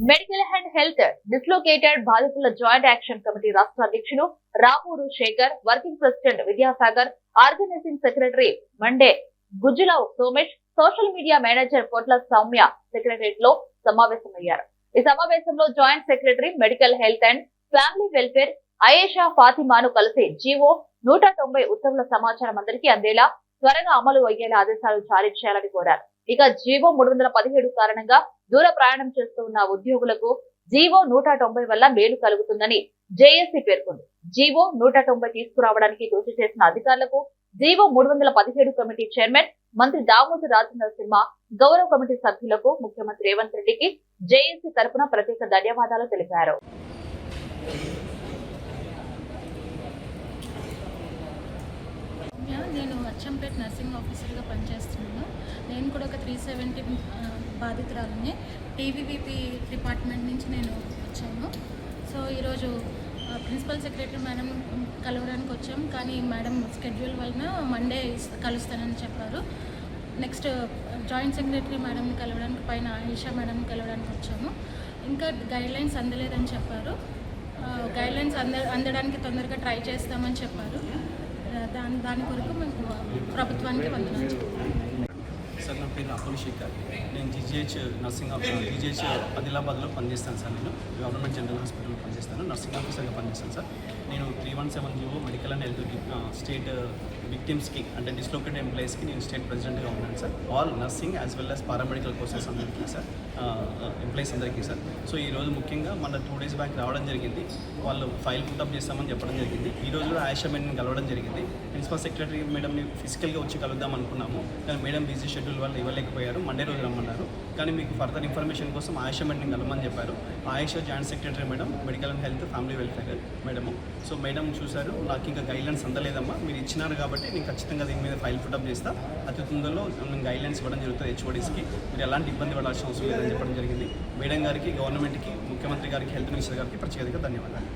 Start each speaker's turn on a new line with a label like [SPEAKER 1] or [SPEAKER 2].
[SPEAKER 1] Medical and health dislocated బాధితుల joint action committee రాష్ట్ర అధ్యక్షులు Rapuru Shekhar working president Vidyasagar organizing secretary Monday Gujjula Somesh social media manager Potla Soumya సెక్రటరియట్లో సమావేశమయ్యారు. ఈ సమావేశంలో joint secretary medical health and family welfare Ayesha ఫాతిమాను కలిసి GO నూట తొంభై ఉత్తర్వుల సమాచారం అందరికీ అందేలా త్వరగా అమలు అయ్యేలా ఆదేశాలు జారీ చేయాలని కోరారు. ఇక జీవో మూడు వందల పదిహేడు కారణంగా దూర ప్రయాణం చేస్తూ ఉన్న ఉద్యోగులకు జీవో నూట తొంభై వల్ల మేలు కలుగుతుందని జేఏసీ పేర్కొంది. జీవో నూట తొంభై తీసుకురావడానికి కృషి చేసిన అధికారులకు జీవో మూడు వందల పదిహేడు కమిటీ చైర్మన్ మంత్రి దామోదర్ రాజనరసింహ గౌరవ కమిటీ సభ్యులకు ముఖ్యమంత్రి రేవంత్ రెడ్డికి జేఏసీ తరఫున ప్రత్యేక ధన్యవాదాలు తెలిపారు.
[SPEAKER 2] నేను అచ్చంపేట్ నర్సింగ్ ఆఫీసర్గా పనిచేస్తున్నాను. నేను కూడా ఒక త్రీ సెవెంటీ బాధితురాలని టీవీవీపీ డిపార్ట్మెంట్ నుంచి నేను వచ్చాను. సో ఈరోజు ప్రిన్సిపల్ సెక్రటరీ మేడం కలవడానికి వచ్చాం. కానీ మేడం స్కెడ్యూల్ వలన మండే కలుస్తానని చెప్పారు. నెక్స్ట్ జాయింట్ సెక్రటరీ మేడంని కలవడానికి పైన ఆయిషా మేడంని కలవడానికి వచ్చాము. ఇంకా గైడ్లైన్స్ అందలేదని చెప్పారు. గైడ్లైన్స్ అంద అందడానికి తొందరగా ట్రై చేస్తామని చెప్పారు. దాని దాని కొరకు మేము ప్రభుత్వానికి వందనాలు
[SPEAKER 3] సార్ నా పేరు రాహుల్ శేఖర్. నేను జీజీహెచ్ నర్సింగ్ ఆఫీసర్ జీజీహెచ్ ఆదిలాబాద్లో పనిచేస్తాను సార్ నేను. గవర్నమెంట్ జనరల్ హాస్పిటల్లో పనిచేస్తాను. నర్సింగ్ ఆఫీసర్గా పనిచేస్తాను సార్. నేను three one seven GO medical and health state విక్టిమ్స్కి అంటే డిస్లోకేట్ ఎంప్లాయీస్కి నేను స్టేట్ ప్రెసిడెంట్గా ఉన్నాను sir. All nursing as well as paramedical courses అందరికీ సార్. ఎంప్లాయీస్ అందరికీ సార్. సో ఈరోజు ముఖ్యంగా మన టూ డేస్ బ్యాక్ రావడం జరిగింది. వాళ్ళు ఫైల్ పుట్టప్ చేస్తామని చెప్పడం జరిగింది. ఈ రోజు కూడా ఆయుష మేడం కలవడం జరిగింది. ప్రిన్సిపల్ సెక్రటరీ మేడంని ఫిజికల్గా వచ్చి కలుద్దాం అనుకున్నాము. కానీ మేడం బిజీ షెడ్యూల్ వల్ల ఇవ్వలేకపోయారు. మండే రోజు రమ్మన్నారు. కానీ మీకు ఫర్దర్ ఇన్ఫర్మేషన్ కోసం ఆయుష మేడం కలమని చెప్పారు. Ayusha joint secretary madam medical and health family welfare madam. So madam చూశారు. నాకు ఇంకా గైడ్లైన్స్ అందలేదమ్మా. మీరు ఇచ్చినారు కాబట్టి నేను ఖచ్చితంగా దీని మీద ఫైల్ పుట్టప్ చేస్తా. అతి తొందరలో నేను గైడ్లైన్స్ ఇవ్వడం జరుగుతుంది హెచ్ఓడీస్కి మీరు ఎలాంటి ఇబ్బంది పడాల్సిన అవసరం లేదని చెప్పడం జరిగింది. మేడం గారికి గవర్నమెంట్కి ముఖ్యమంత్రి గారికి హెల్త్ మినిస్టర్ గారికి ప్రత్యేకంగా ధన్యవాదాలు.